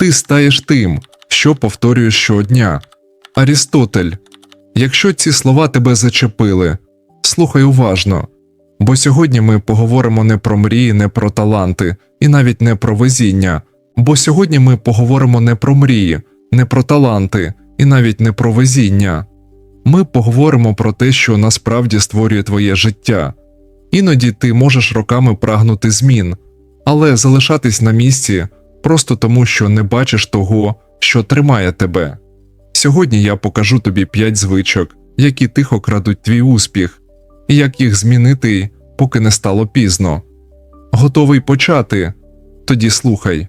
Ти стаєш тим, що повторюєш щодня. Арістотель, якщо ці слова тебе зачепили, слухай уважно. Бо сьогодні ми поговоримо не про мрії, не про таланти, і навіть не про везіння. Бо сьогодні ми поговоримо не про мрії, не про таланти, і навіть не про везіння. Ми поговоримо про те, що насправді створює твоє життя. Іноді ти можеш роками прагнути змін, але залишатись на місці просто тому, що не бачиш того, що тримає тебе. Сьогодні я покажу тобі п'ять звичок, які тихо крадуть твій успіх, і як їх змінити, поки не стало пізно. Готовий почати? Тоді слухай.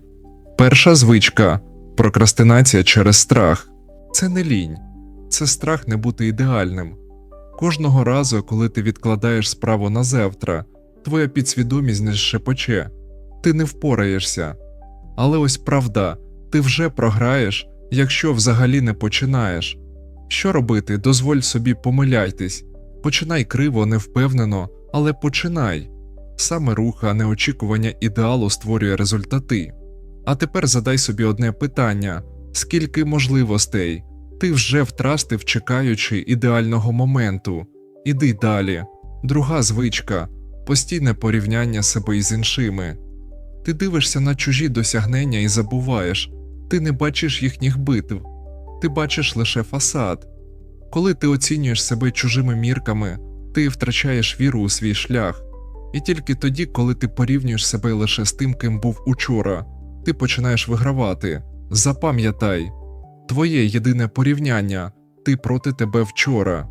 Перша звичка прокрастинація через страх. Це не лінь, це страх не бути ідеальним. Кожного разу, коли ти відкладаєш справу на завтра, твоя підсвідомість не шепоче, ти не впораєшся. Але ось правда, ти вже програєш, якщо взагалі не починаєш. Що робити, дозволь собі помиляйтесь, починай криво, невпевнено, але починай. Саме рух, а не очікування ідеалу створює результати. А тепер задай собі одне питання: скільки можливостей ти вже втратив, чекаючи ідеального моменту. Іди далі. Друга звичка постійне порівняння себе із іншими. Ти дивишся на чужі досягнення і забуваєш, ти не бачиш їхніх битв, ти бачиш лише фасад. Коли ти оцінюєш себе чужими мірками, ти втрачаєш віру у свій шлях. І тільки тоді, коли ти порівнюєш себе лише з тим, ким був учора, ти починаєш вигравати. Запам'ятай, твоє єдине порівняння ти проти тебе вчора.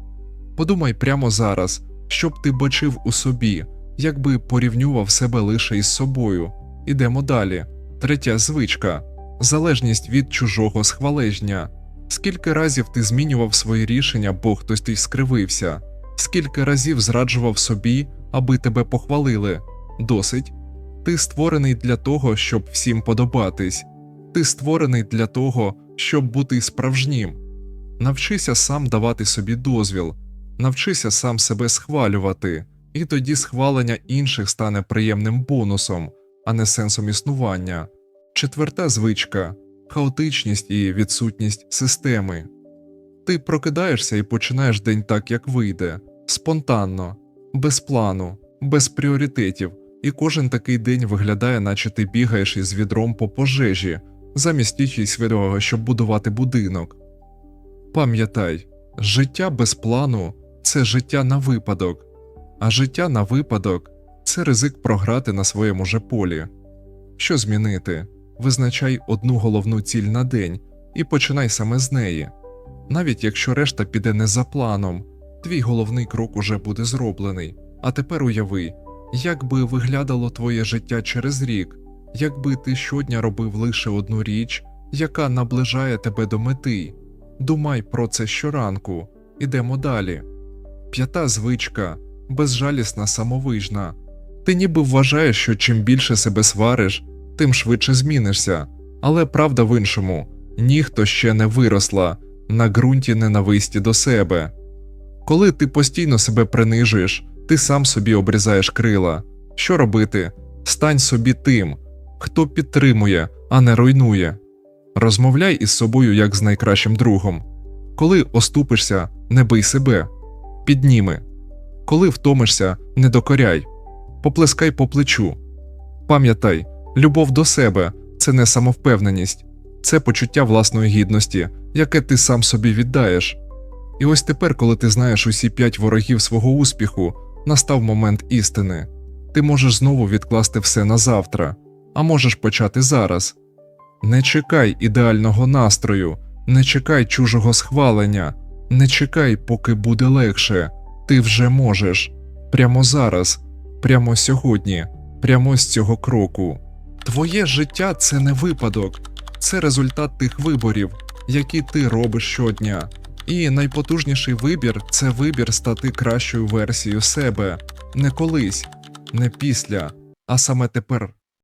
Подумай прямо зараз, що б ти бачив у собі, якби порівнював себе лише із собою. Ідемо далі. Третя звичка залежність від чужого схвалежня. Скільки разів ти змінював свої рішення, бо хтось ти скривився, скільки разів зраджував собі, аби тебе похвалили. Досить. Ти створений для того, щоб всім подобатись. Ти створений для того, щоб бути справжнім. Навчися сам давати собі дозвіл, навчися сам себе схвалювати, і тоді схвалення інших стане приємним бонусом, а не сенсом існування. Четверта звичка хаотичність і відсутність системи. Ти прокидаєшся і починаєш день так, як вийде, спонтанно, без плану, без пріоритетів, і кожен такий день виглядає, наче ти бігаєш із відром по пожежі, замість свідомого, щоб будувати будинок. Пам'ятай, життя без плану це життя на випадок, а життя на випадок це ризик програти на своєму же полі. Що змінити? Визначай одну головну ціль на день і починай саме з неї. Навіть якщо решта піде не за планом, твій головний крок уже буде зроблений. А тепер уяви, як би виглядало твоє життя через рік, якби ти щодня робив лише одну річ, яка наближає тебе до мети. Думай про це щоранку. Ідемо далі. П'ята звичка безжалісна самовижна. Ти ніби вважаєш, що чим більше себе свариш, тим швидше змінишся. Але правда в іншому ніхто ще не виросла на ґрунті ненависті до себе. Коли ти постійно себе принижуєш, ти сам собі обрізаєш крила. Що робити? Стань собі тим, хто підтримує, а не руйнує. Розмовляй із собою як з найкращим другом. Коли оступишся, не бий себе, підніми. Коли втомишся, не докоряй, поплескай по плечу. Пам'ятай, любов до себе це не самовпевненість, це почуття власної гідності, яке ти сам собі віддаєш. І ось тепер, коли ти знаєш усі п'ять ворогів свого успіху, настав момент істини. Ти можеш знову відкласти все на завтра, а можеш почати зараз. Не чекай ідеального настрою, не чекай чужого схвалення, не чекай, поки буде легше. Ти вже можеш. Прямо зараз, прямо сьогодні, прямо з цього кроку. Твоє життя це не випадок, це результат тих виборів, які ти робиш щодня. І найпотужніший вибір це вибір стати кращою версією себе не колись, не після, а саме тепер.